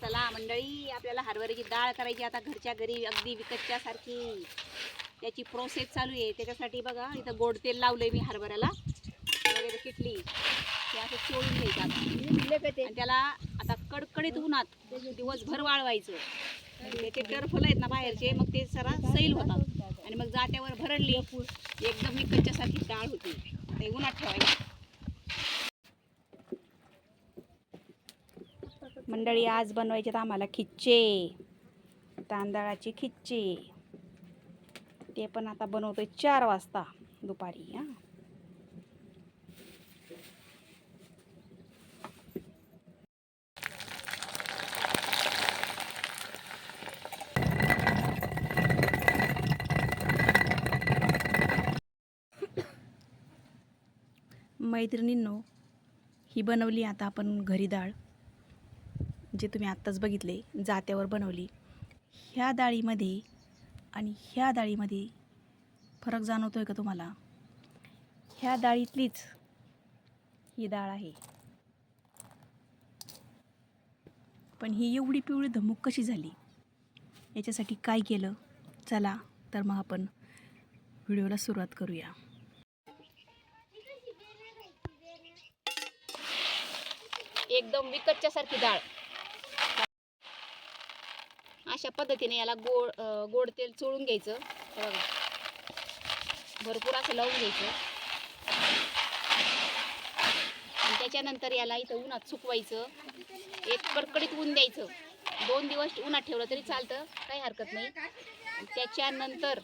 चला मंडळी आपल्याला हरभऱ्याची डाळ करायची आता घरच्या घरी अगदी विकतच्या सारखी. त्याची प्रोसेस चालू आहे. त्याच्यासाठी बघा इथं गोड तेल लावलंय मी हरभऱ्याला. वगैरे किटली. ते असं चोळून घ्यायचं त्याला आता कडकडीत उन्हात दिवसभर वाळवायचं. त्याचे टरफल आहेत ना बाहेरचे मग ते सरा सैल होतात. आणि मग जात्यावर भरडली एकदम विकतच्यासारखी डाळ होती. ते उन्हात ठेवायची. मंडळी आज बनवायचे आम्हाला खिच्चे. तांदळाचे खिच्चे. ते पण आता बनवतोय चार वाजता दुपारी हां. मैत्रिणींनो ही बनवली आता आपण घरी डाळ जे तुम्ही आत्ताच बघितले जात्यावर बनवली. ह्या डाळीमध्ये आणि ह्या डाळीमध्ये फरक जाणवतो आहे का तुम्हाला? ह्या डाळीतलीच ही डाळ आहे. पण ही एवढी पिवळी धमूक कशी झाली? याच्यासाठी काय केलं? चला तर मग आपण व्हिडिओला सुरुवात करूया. एकदम विकतच्या सारखी डाळ. अशा पद्धतीने याला गोड गोड तेल चोळून घ्यायचं. बघा. भरपूर असं लावून घ्यायचं. आणि त्याच्यानंतर याला इथं उन्हात सुकवायचं. एक कडकडीत ऊन द्यायचं. दोन दिवस उन्हात ठेवलं तरी चालतं. काही हरकत नाही. त्याच्यानंतर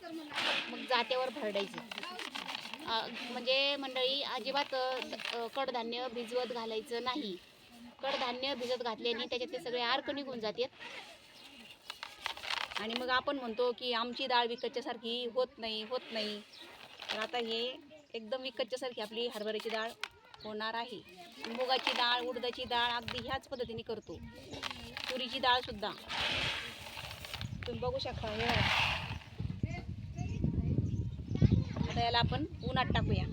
मग जात्यावर भरडायचं. म्हणजे मंडळी अजिबात कडधान्य भिजवत घालायचं नाही. कडधान्य भिजत घातल्याने त्याच्यात ते सगळे अर्क निघून जातात. आणि मग आपण म्हणतो की आमची डाळ विकतच्यासारखी होत नाही होत नाही. तर आता हे एकदम विकतच्यासारखी आपली हरभऱ्याची डाळ होणार आहे. मुगाची डाळ उडदाची डाळ अगदी ह्याच पद्धतीने करतो. तुरीची डाळसुद्धा तुम्ही बघू शकता हे आता याला आपण उन्हात टाकूया.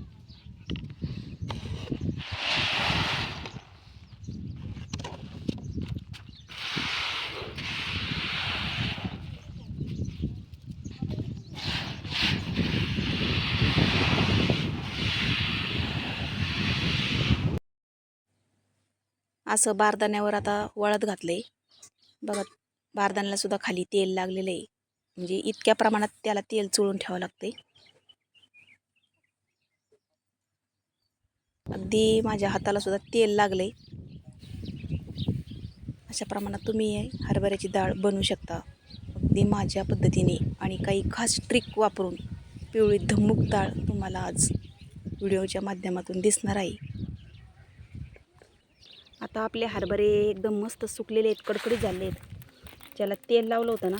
असं बारदाण्यावर आता वळत आहे बघा बारदाण्याला सुद्धा खाली तेल लागलेलं आहे. म्हणजे इतक्या प्रमाणात त्याला तेल चोळून ठेवावं लागते अगदी माझ्या हाताला सुद्धा तेल लागले अशा प्रमाणात तुम्ही हरभऱ्याची डाळ बनवू शकता. अगदी माझ्या पद्धतीने आणि काही खास ट्रिक वापरून पिवळी धम्मूक डाळ तुम्हाला आज व्हिडिओच्या माध्यमातून दिसणार आहे. आता आपले हरभरे एकदम मस्त सुकलेले आहेत कडकडीत झाले आहेत. ज्याला तेल लावलं होतं ना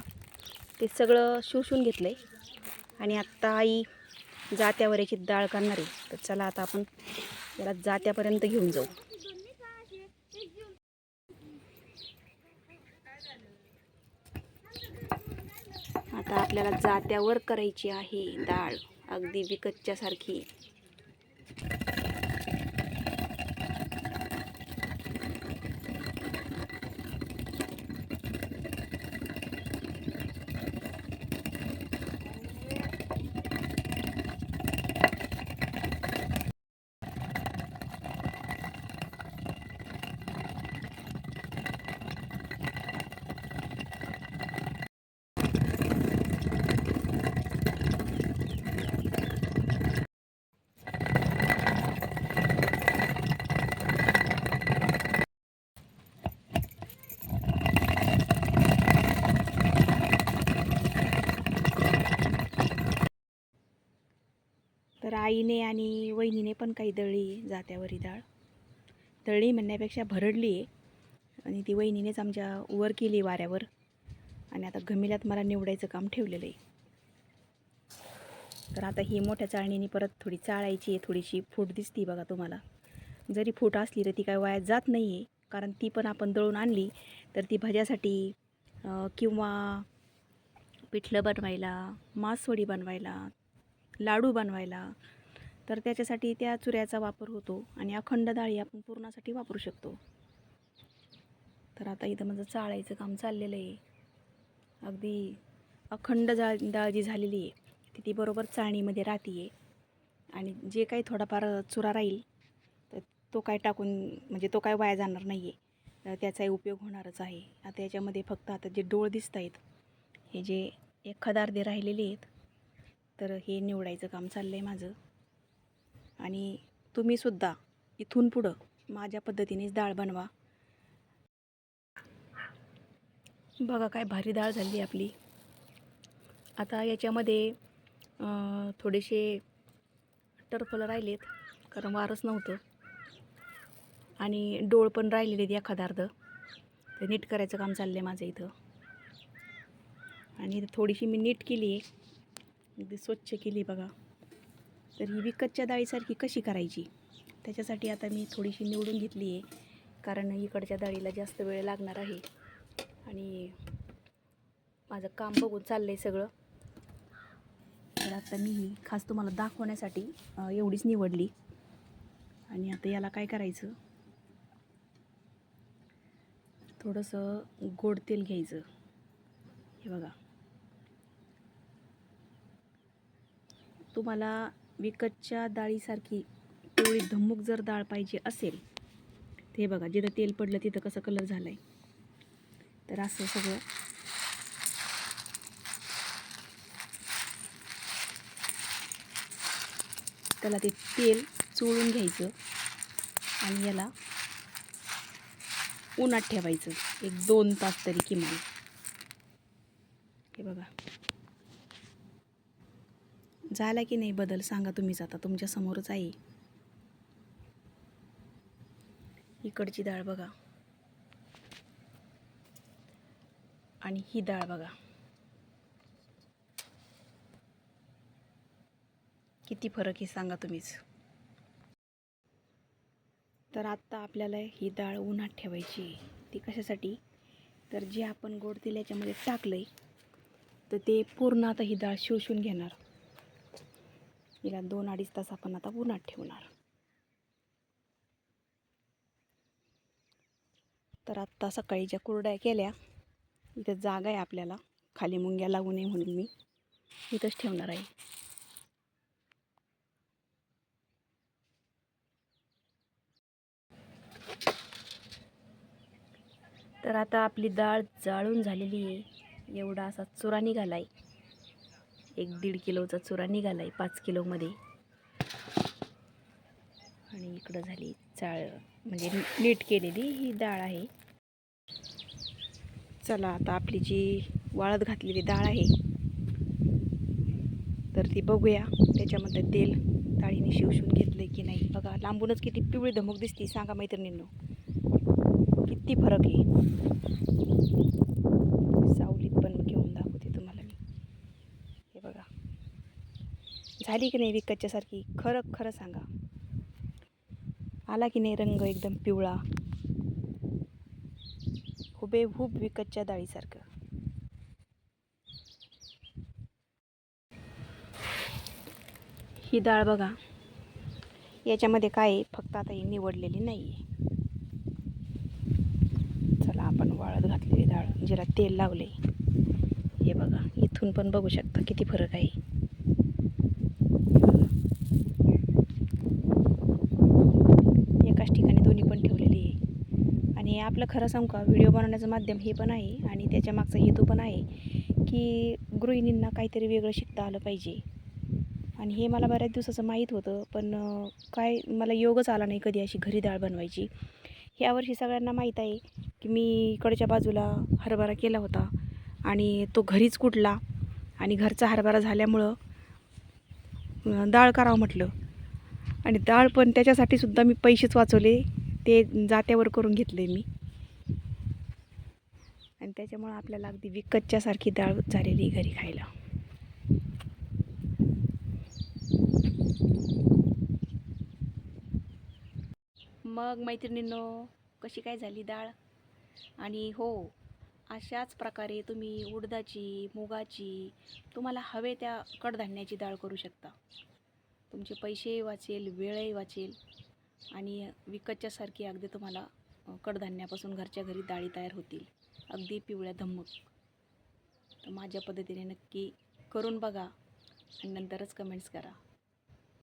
ते सगळं शोषून घेतलं आहे आणि आत्ता आई जात्यावर याची डाळ काढणार आहे. तर चला आता आपण त्याला जात्यापर्यंत घेऊन जाऊ. आता आपल्याला जात्यावर करायची आहे डाळ. अगदी विकतच्या तर आईने आणि वहिनीने पण काही दळली जात्यावरी डाळ दळली म्हणण्यापेक्षा भरडली आहे. आणि ती वहिनीनेच आमच्या वर केली वाऱ्यावर. आणि आता गमिल्यात मला निवडायचं काम ठेवलेलं आहे. तर आता ही मोठ्या चाळणीने परत थोडी चाळायची आहे थोडीशी फूट दिसती बघा तुम्हाला. जरी फूट असली तर ती काय वाया जात नाही आहे कारण ती पण आपण दळून आणली तर ती भाज्यासाठी किंवा पिठलं बनवायला मासवडी बनवायला लाडू बनवायला. तर त्याच्यासाठी त्या चुऱ्याचा वापर होतो आणि अखंड डाळी आपण पुरणासाठी वापरू शकतो. तर आता इथं माझं चाळायचं काम चाललेलं आहे. अगदी अखंड जा डाळ जी झालेली आहे ती ती बरोबर चाळणीमध्ये राहते आहे आणि जे काही थोडाफार चुरा राहील तर तो काय टाकून म्हणजे तो काय वाया जाणार नाही आहे तर त्याचाही उपयोग होणारच आहे. आता याच्यामध्ये फक्त आता जे डोळ दिसत आहेत हे जे एखाद अर्धे राहिलेले आहेत तर हे निवडायचं काम चाललं आहे माझं. आणि तुम्हीसुद्धा इथून पुढं माझ्या पद्धतीनेच डाळ बनवा. बघा काय भारी डाळ झाली आपली. आता याच्यामध्ये थोडेसे टरफलं राहिलेत कारण वारच नव्हतं. आणि डोळ पण राहिलेले आहेत एखादा अर्ध. ते नीट करायचं काम चाललं आहे माझं इथं. आणि थोडीशी मी नीट केली. आहे अगदी स्वच्छ केली बघा. तर ही विकतच्या डाळीसारखी कशी करायची? त्याच्यासाठी आता मी थोडीशी निवडून घेतली आहे. कारण इकडच्या डाळीला जास्त वेळ लागणार आहे. आणि माझं काम बघून चाललं आहे सगळं. तर आता मी ही खास तुम्हाला दाखवण्यासाठी एवढीच निवडली. आणि आता याला काय करायचं? थोडंसं गोड तेल घ्यायचं. हे बघा. तुम्हाला विकतच्या डाळीसारखी पिवळी धम्मूक जर डाळ पाहिजे असेल ते बघा जिथं तेल पडलं तिथं कसं कलर झाला आहे तर असं सगळं. त्याला ते तेल चोळून घ्यायचं आणि याला उन्हात ठेवायचं एक दोन तास तरी किमान. हे बघा. झाला की नाही बदल? सांगा तुम्हीच आता. तुमच्यासमोरच आहे. इकडची डाळ बघा. आणि ही डाळ बघा. किती फरक हे सांगा तुम्हीच. तर आत्ता आपल्याला ही डाळ उन्हात ठेवायची आहे. ती कशासाठी? तर जे आपण गोड तेल याच्यामध्ये टाकलं आहे तर ते पूर्ण आता ही डाळ शोषून घेणार. हिला दोन अडीच तास आपण आता उन्हात ठेवणार. तर आत्ता सकाळी ज्या कुरड्या केल्या इथं जागा आहे आपल्याला. खाली मुंग्या लागू नये म्हणून मी इथंच ठेवणार आहे. तर आता आपली डाळ जाळून झालेली आहे. एवढा असा चुरा निघाला आहे एक दीड किलोचा चुरा निघाला आहे पाच किलोमध्ये. आणि इकडं झाली चाळ म्हणजे नीट केलेली ही डाळ आहे. चला आता आपली जी वाळत घातलेली डाळ आहे तर ती बघूया त्याच्यामध्ये तेल डाळीने शिवशून घेतलं की नाही. बघा लांबूनच किती पिवळी धमक दिसते सांगा मैत्रिणींनो. किती फरक आहे. सावलीत पण घेऊन दाखवते तुम्हाला मी हे बघा झाली की नाही विकतच्यासारखी? खरं खरं सांगा. आला की नाही रंग एकदम पिवळा? हुबेहूब विकतच्या डाळीसारखं. ही डाळ बघा. याच्यामध्ये काय आहे? फक्त आता ही निवडलेली नाही आहे चला आपण वाळत घातलेली डाळ. जिला तेल लावले हे बघा इथून पण बघू शकता किती फरक आहे हे बघा. एकाच ठिकाणी दोन्ही पण ठेवलेली आहे आणि आपलं खरं सांगू का? व्हिडिओ बनवण्याचं माध्यम हे पण आहे आणि त्याच्या मागचा हेतू पण आहे की गृहिणींना काहीतरी वेगळं शिकता आलं पाहिजे. आणि हे मला बऱ्याच दिवसाचं माहीत होतं पण काय मला योगच आला नाही कधी अशी घरी डाळ बनवायची. यावर्षी सगळ्यांना माहीत आहे की मी इकडच्या बाजूला हरभरा केला होता आणि तो घरीच कुठला आणि घरचा हरभरा झाल्यामुळं डाळ करावं म्हटलं. आणि डाळ पण त्याच्यासाठी सुद्धा मी पैसेच वाचवले ते जात्यावर करून घेतले मी. आणि त्याच्यामुळं आपल्याला अगदी विकतच्यासारखी डाळ झालेली आहे घरी खायला. मग मैत्रिणींनो कशी काय झाली डाळ? आणि हो अशाच प्रकारे तुम्ही उडदाची मुगाची तुम्हाला हवे त्या कडधान्याची डाळ करू शकता. तुमचे पैसेही वाचेल वेळही वाचेल. आणि विकतच्यासारखी अगदी तुम्हाला कडधान्यापासून घरच्या घरी डाळी तयार होतील. अगदी पिवळ्या धम्मक. तर माझ्या पद्धतीने नक्की करून बघा आणि नंतरच कमेंट्स करा.